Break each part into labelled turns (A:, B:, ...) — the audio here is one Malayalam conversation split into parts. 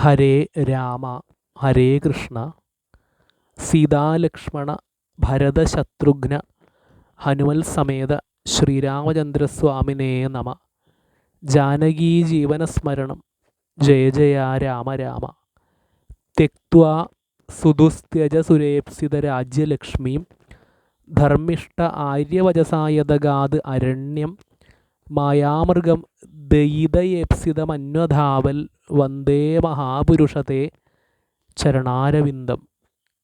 A: ഹരേ രാമ ഹരേ കൃഷ്ണ സീതാലക്ഷ്മണ ഭരതശത്രുഘ്ന ഹനുമൽ സമേത ശ്രീരാമചന്ദ്രസ്വാമിനേ നമ. ജാനകീ ജീവനസ്മരണം. ജയ ജയ രാമ രാമ. തെക്വാ സുദുസ്ത്യജ സുരേപ്സിത രാജ്യലക്ഷ്മീം. ധർമ്മിഷ്ട ആര്യവചസായതഗാത് അരണ്യം. മായാമൃഗം ദയിതയേപ്സിതമന്വധാവൽ വന്ദേ മഹാപുരുഷത്തെ ചരണാരവിന്ദം.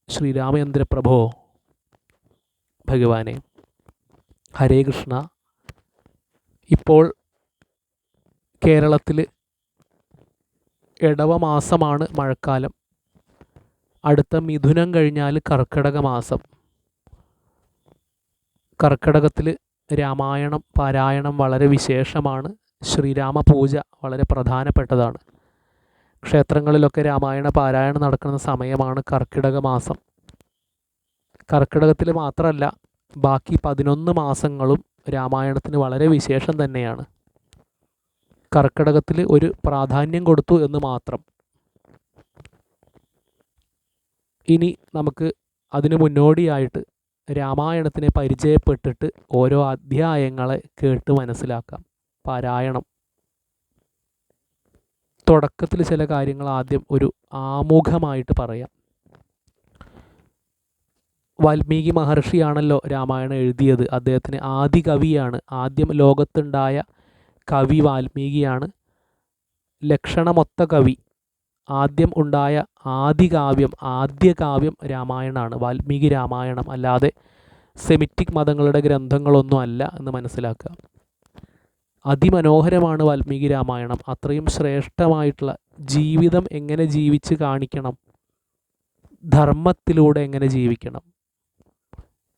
A: ശ്രീരാമചന്ദ്രപ്രഭോ ഭഗവാനെ ഹരേ കൃഷ്ണ. ഇപ്പോൾ കേരളത്തിൽ ഇടവ മാസമാണ് മഴക്കാലം. അടുത്ത മിഥുനം കഴിഞ്ഞാൽ കർക്കിടക മാസം കർക്കിടകത്തിൽ രാമായണം പാരായണം വളരെ വിശേഷമാണ്. ശ്രീരാമ പൂജ വളരെ പ്രധാനപ്പെട്ടതാണ്. ക്ഷേത്രങ്ങളിലൊക്കെ രാമായണ പാരായണം നടക്കുന്ന സമയമാണ് കർക്കിടക മാസം. കർക്കിടകത്തിൽ മാത്രമല്ല ബാക്കി പതിനൊന്ന് മാസങ്ങളും രാമായണത്തിന് വളരെ വിശേഷം തന്നെയാണ്. കർക്കിടകത്തിൽ ഒരു പ്രാധാന്യം കൊടുത്തു എന്ന് മാത്രം. ഇനി നമുക്ക് അതിനു മുന്നോടിയായിട്ട് രാമായണത്തിനെ പരിചയപ്പെട്ടിട്ട് ഓരോ അധ്യായങ്ങളെ കേട്ട് മനസ്സിലാക്കാം. പാരായണം. തുടക്കത്തിൽ ചില കാര്യങ്ങൾ ആദ്യം ഒരു ആമുഖമായിട്ട് പറയാം. വാൽമീകി മഹർഷിയാണല്ലോ രാമായണം എഴുതിയത്. അദ്ദേഹത്തിന് ആദി കവിയാണ്. ആദ്യം ലോകത്തുണ്ടായ കവി വാൽമീകിയാണ്. ലക്ഷണമൊത്ത കവി ആദ്യം ഉണ്ടായ ആദ്യ കാവ്യം ആദ്യ കാവ്യം രാമായണമാണ് വാൽമീകി രാമായണം അല്ലാതെ സെമിറ്റിക് മതങ്ങളുടെ ഗ്രന്ഥങ്ങളൊന്നും അല്ല എന്ന് മനസ്സിലാക്കുക. അതിമനോഹരമാണ് വാൽമീകി രാമായണം. അത്രയും ശ്രേഷ്ഠമായിട്ടുള്ള ജീവിതം എങ്ങനെ ജീവിച്ച് കാണിക്കണം? ധർമ്മത്തിലൂടെ എങ്ങനെ ജീവിക്കണം?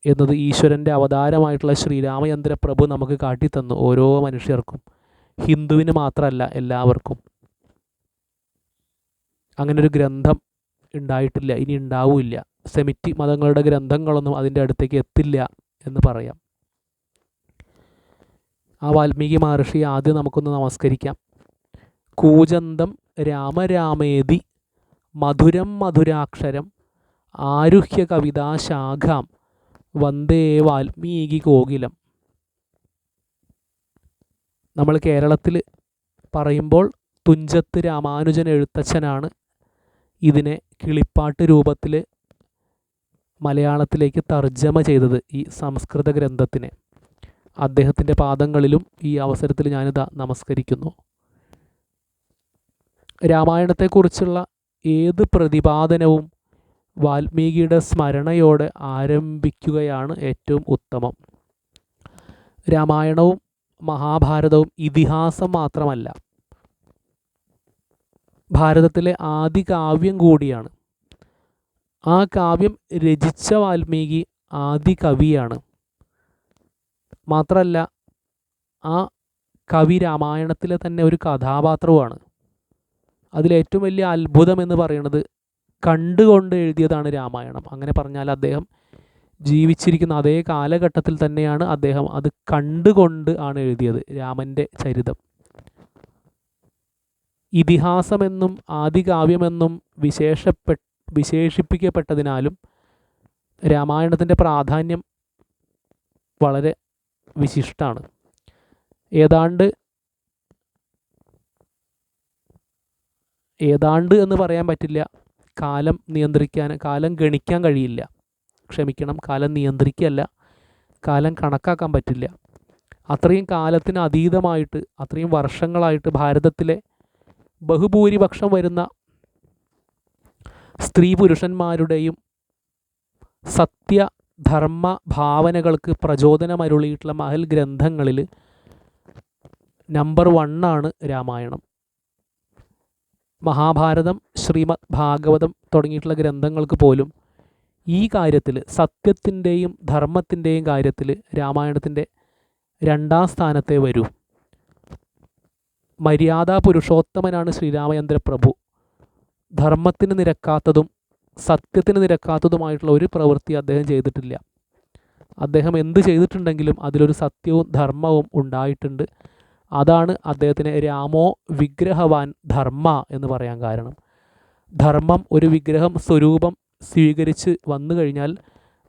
A: എന്നത് ഈശ്വരന്റെ അവതാരമായിട്ടുള്ള ശ്രീരാമചന്ദ്ര പ്രഭു നമുക്ക് കാട്ടിത്തന്നു ഓരോ മനുഷ്യർക്കും. ഹിന്ദുവിന് മാത്രമല്ല എല്ലാവർക്കും. അങ്ങനെ ഒരു ഗ്രന്ഥം ഉണ്ടായിട്ടില്ല ഇനി ഉണ്ടാവില്ല. സെമിറ്റി മതങ്ങളുടെ ഗ്രന്ഥങ്ങളൊന്നും അതിന്റെ അടുത്തേക്ക് എത്തില്ല എന്ന് പറയാം. ആ വാൽമീകി മഹർഷി ആദ്യം നമുക്കൊന്ന് നമസ്കരിക്കാം. കൂജന്തം രാമരാമേതി മധുരം മധുരാക്ഷരം ആരുഹ്യ കവിതാശാഖാം വന്ദേ വാൽമീകി കോകിലം. നമ്മൾ കേരളത്തിൽ പറയുമ്പോൾ തുഞ്ചത്ത് രാമാനുജൻ എഴുത്തച്ഛനാണ്. ഇതിനെ കിളിപ്പാട്ട് രൂപത്തിൽ മലയാളത്തിലേക്ക് തർജമ ചെയ്തത് ഈ സംസ്കൃത ഗ്രന്ഥത്തിനെ. അദ്ദേഹത്തിന്റെ പാദങ്ങളിലും ഈ അവസരത്തിൽ ഞാനിതാ നമസ്കരിക്കുന്നു. രാമായണത്തെക്കുറിച്ചുള്ള ഏത് പ്രതിപാദനവും വാൽമീകിയുടെ സ്മരണയോടെ ആരംഭിക്കുകയാണ് ഏറ്റവും ഉത്തമം. രാമായണവും മഹാഭാരതവും ഇതിഹാസം മാത്രമല്ല ഭാരതത്തിലെ ആദ്യ കാവ്യം കൂടിയാണ്. ആ കാവ്യം രചിച്ച വാൽമീകി ആദ്യ കവിയാണ്. മാത്രമല്ല ആ കവി രാമായണത്തിലെ തന്നെ ഒരു കഥാപാത്രവുമാണ്. അതിലേറ്റവും വലിയ അത്ഭുതം എന്ന് പറയുന്നത് കണ്ടുകൊണ്ട് എഴുതിയതാണ് രാമായണം. അങ്ങനെ പറഞ്ഞാൽ അദ്ദേഹം ജീവിച്ചിരിക്കുന്ന അതേ കാലഘട്ടത്തിൽ തന്നെയാണ് അദ്ദേഹം അത് കണ്ടുകൊണ്ട് ആണ് എഴുതിയത് രാമന്റെ ചരിതം. ഇതിഹാസമെന്നും ആദികാവ്യമെന്നും വിശേഷപ്പെ വിശേഷിപ്പിക്കപ്പെട്ടതിനാലും രാമായണത്തിന്റെ പ്രാധാന്യം വളരെ വിശിഷ്ടമാണ് ഏതാണ്ട് ഏതാണ്ട് എന്ന് പറയാൻ പറ്റില്ല. കാലം നിയന്ത്രിക്കാൻ കാലം ഗണിക്കാൻ കഴിയില്ല. ക്ഷമിക്കണം കാലം നിയന്ത്രിക്കല്ല. കാലം കണക്കാക്കാൻ പറ്റില്ല. അത്രയും കാലത്തിന് അതീതമായിട്ട് അത്രയും വർഷങ്ങളായിട്ട് ഭാരതത്തിലെ ബഹുഭൂരിപക്ഷം വരുന്ന സ്ത്രീ പുരുഷന്മാരുടെയും സത്യധർമ്മ ഭാവനകൾക്ക് പ്രചോദനമരുളിയിട്ടുള്ള മഹൽ ഗ്രന്ഥങ്ങളിൽ നമ്പർ വണ്ണാണ് രാമായണം. മഹാഭാരതം ശ്രീമദ് ഭാഗവതം തുടങ്ങിയിട്ടുള്ള ഗ്രന്ഥങ്ങൾക്ക് പോലും ഈ കാര്യത്തിൽ സത്യത്തിന്റെയും ധർമ്മത്തിന്റെയും കാര്യത്തിൽ രാമായണത്തിന്റെ രണ്ടാം സ്ഥാനത്തെ വരൂ. മര്യാദാ പുരുഷോത്തമനാണ് ശ്രീരാമചന്ദ്ര പ്രഭു ധർമ്മത്തിന് നിരക്കാത്തതും സത്യത്തിന് നിരക്കാത്തതുമായിട്ടുള്ള ഒരു പ്രവൃത്തി അദ്ദേഹം ചെയ്തിട്ടില്ല. അദ്ദേഹം എന്ത് ചെയ്തിട്ടുണ്ടെങ്കിലും അതിലൊരു സത്യവും ധർമ്മവും ഉണ്ടായിട്ടുണ്ട്. അതാണ് അദ്ദേഹത്തിന് രാമോ വിഗ്രഹവാൻ ധർമ്മ എന്ന് പറയാൻ കാരണം. ധർമ്മം ഒരു വിഗ്രഹം സ്വരൂപം സ്വീകരിച്ച് വന്നു കഴിഞ്ഞാൽ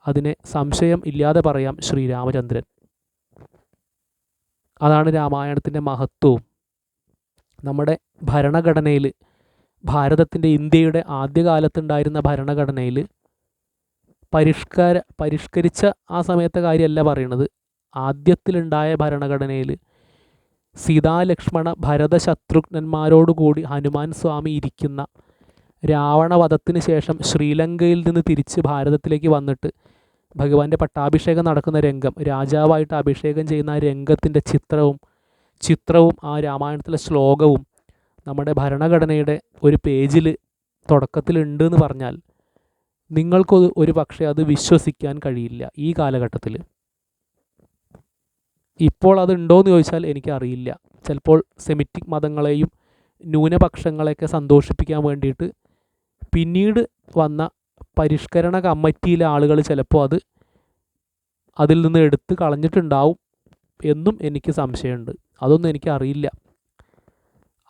A: അതിനെ സംശയം ഇല്ലാതെ പറയാം ശ്രീരാമചന്ദ്രൻ. അതാണ് രാമായണത്തിന്റെ മഹത്വവും. നമ്മുടെ ഭരണഘടനയിൽ ഭാരതത്തിന്റെ ഇന്ത്യയുടെ ആദ്യകാലത്തുണ്ടായിരുന്ന ഭരണഘടനയിൽ പരിഷ്കാര പരിഷ്കരിച്ച ആ സമയത്തെ കാര്യമല്ല പറയണത്. ആദ്യത്തിലുണ്ടായ ഭരണഘടനയിൽ സീതാലക്ഷ്മണ ഭരത ശത്രുഘ്നന്മാരോടുകൂടി ഹനുമാൻ സ്വാമി ഇരിക്കുന്ന രാവണവധത്തിന് ശേഷം ശ്രീലങ്കയിൽ നിന്ന് തിരിച്ച് ഭാരതത്തിലേക്ക് വന്നിട്ട് ഭഗവാന്റെ പട്ടാഭിഷേകം നടക്കുന്ന രംഗം രാജാവായിട്ട് അഭിഷേകം ചെയ്യുന്ന രംഗത്തിന്റെ ചിത്രവും ചിത്രവും ആ രാമായണത്തിലെ ശ്ലോകവും നമ്മുടെ ഭരണഘടനയുടെ ഒരു പേജിൽ തുടക്കത്തിലുണ്ട് എന്ന് പറഞ്ഞാൽ നിങ്ങൾക്ക് ഒരു പക്ഷേ അത് വിശ്വസിക്കാൻ കഴിയില്ല ഈ കാലഘട്ടത്തിൽ ഇപ്പോൾ അത് ഉണ്ടോയെന്ന് ചോദിച്ചാൽ എനിക്കറിയില്ല. ചിലപ്പോൾ സെമിറ്റിക് മതങ്ങളെയും ന്യൂനപക്ഷങ്ങളെയൊക്കെ സന്തോഷിപ്പിക്കാൻ വേണ്ടിയിട്ട് പിന്നീട് വന്ന പരിഷ്കരണ കമ്മിറ്റിയിലെ ആളുകൾ ചിലപ്പോൾ അത് അതിൽ നിന്ന് എടുത്ത് കളഞ്ഞിട്ടുണ്ടാവും എന്നും എനിക്ക് സംശയമുണ്ട്. അതൊന്നും എനിക്കറിയില്ല.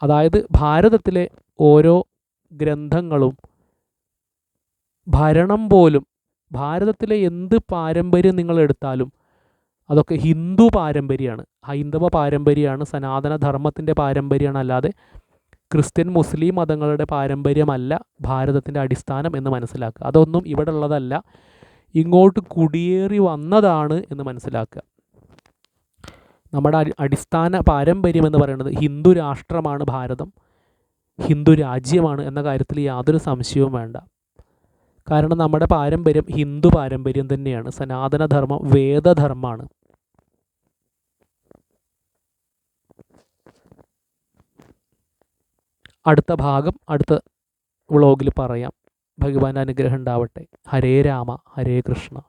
A: അതായത് ഭാരതത്തിലെ ഓരോ ഗ്രന്ഥങ്ങളും ഭരണം പോലും ഭാരതത്തിലെ എന്ത് പാരമ്പര്യം നിങ്ങൾ എടുത്താലും അതൊക്കെ ഹിന്ദു പാരമ്പര്യമാണ്. ഹൈന്ദവ പാരമ്പര്യമാണ് സനാതനധർമ്മത്തിന്റെ പാരമ്പര്യമാണ് അല്ലാതെ ക്രിസ്ത്യൻ മുസ്ലിം മതങ്ങളുടെ പാരമ്പര്യമല്ല ഭാരതത്തിന്റെ അടിസ്ഥാനം എന്ന് മനസ്സിലാക്കുക. അതൊന്നും ഇവിടെ ഉള്ളതല്ല ഇങ്ങോട്ട് കുടിയേറി വന്നതാണ് എന്ന് മനസ്സിലാക്കുക. നമ്മുടെ അടിസ്ഥാന പാരമ്പര്യം എന്ന് പറയുന്നത് ഹിന്ദു രാഷ്ട്രമാണ് ഭാരതം. ഹിന്ദു രാജ്യമാണ് എന്ന കാര്യത്തിൽ യാതൊരു സംശയവും വേണ്ട. കാരണം നമ്മുടെ പാരമ്പര്യം ഹിന്ദു പാരമ്പര്യം തന്നെയാണ്. സനാതനധർമ്മം വേദധർമ്മമാണ്. അടുത്ത ഭാഗം അടുത്ത വ്ളോഗിൽ പറയാം. ഭഗവാൻ അനുഗ്രഹം ഉണ്ടാവട്ടെ. ഹരേ രാമ ഹരേ കൃഷ്ണ.